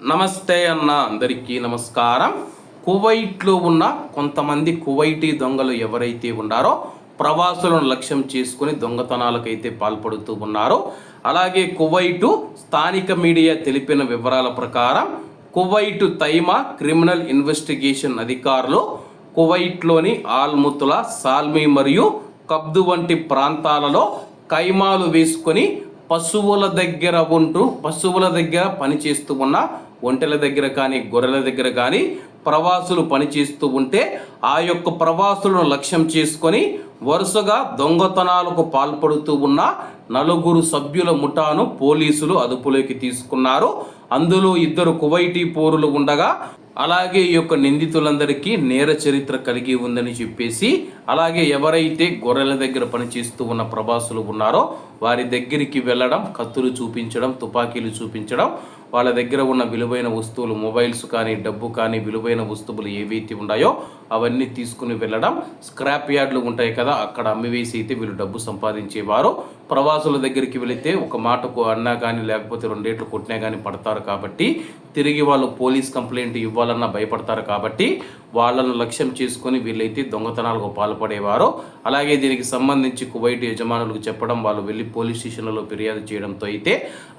నమస్తే అన్న అందరికీ నమస్కారం. కువైట్లో ఉన్న కొంతమంది కువైటీ దొంగలు ఎవరైతే ఉన్నారో ప్రవాసులను లక్ష్యం చేసుకుని దొంగతనాలకైతే పాల్పడుతూ ఉన్నారో. అలాగే కువైటు స్థానిక మీడియా తెలిపిన వివరాల ప్రకారం కువైటు తైమా క్రిమినల్ ఇన్వెస్టిగేషన్ అధికారులు కువైట్లోని ఆల్ముతుల సాల్మీ మరియు కబ్దు వంటి ప్రాంతాలలో కైమాలు వేసుకొని పశువుల దగ్గర ఉంటూ పశువుల దగ్గర పనిచేస్తూ ఉన్న ఒంటెల దగ్గర కానీ గొర్రెల దగ్గర కానీ ప్రవాసులు పనిచేస్తూ ఉంటే ఆ యొక్క ప్రవాసులను లక్ష్యం చేసుకొని వరుసగా దొంగతనాలకు పాల్పడుతూ ఉన్న నలుగురు సభ్యుల ముఠాను పోలీసులు అదుపులోకి తీసుకున్నారు. అందులో ఇద్దరు కువైటీ పౌరులు ఉండగా అలాగే ఈ యొక్క నిందితులందరికీ నేర చరిత్ర కలిగి ఉందని చెప్పేసి అలాగే ఎవరైతే గొర్రెల దగ్గర పనిచేస్తూ ఉన్న ప్రభాసులు ఉన్నారో వారి దగ్గరికి వెళ్ళడం కత్తులు చూపించడం తుపాకీలు చూపించడం వాళ్ళ దగ్గర ఉన్న విలువైన వస్తువులు మొబైల్స్ కానీ డబ్బు కానీ విలువైన వస్తువులు ఏవైతే ఉన్నాయో అవన్నీ తీసుకుని వెళ్ళడం స్క్రాప్ యార్డ్లు ఉంటాయి కదా అక్కడ అమ్మివేసి అయితే వీళ్ళు డబ్బు సంపాదించేవారు. ప్రవాసుల దగ్గరికి వెళితే ఒక మాటకు అన్నా కానీ లేకపోతే రెండేట్లు కొట్టినా కానీ పడతారు కాబట్టి తిరిగి వాళ్ళు పోలీస్ కంప్లైంట్ ఇవ్వాలన్నా భయపడతారు కాబట్టి వాళ్ళను లక్ష్యం చేసుకొని వీళ్ళైతే దొంగతనాలకు పాల్పడేవారు. అలాగే దీనికి సంబంధించి కువైట్ యజమానులకు చెప్పడం వాళ్ళు వెళ్ళి పోలీస్ స్టేషన్లలో ఫిర్యాదు చేయడంతో అయితే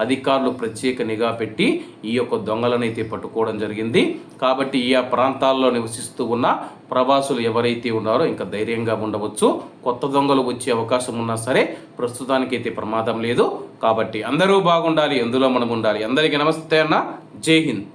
అధికారులు ప్రత్యేక నిఘా పెట్టి ఈ యొక్క దొంగలను అయితే పట్టుకోవడం జరిగింది. కాబట్టి ఈ ఆ ప్రాంతాల్లో నివసిస్తూ ఉన్న ప్రవాసులు ఎవరైతే ఉన్నారో ఇంకా ధైర్యంగా ఉండవచ్చు. కొత్త దొంగలు వచ్చే అవకాశం ఉన్నా సరే ప్రస్తుతానికైతే ప్రమాదం లేదు. కాబట్టి అందరూ బాగుండాలి ఎందులో మనం ఉండాలి. అందరికీ నమస్తే అన్న. జై హింద్.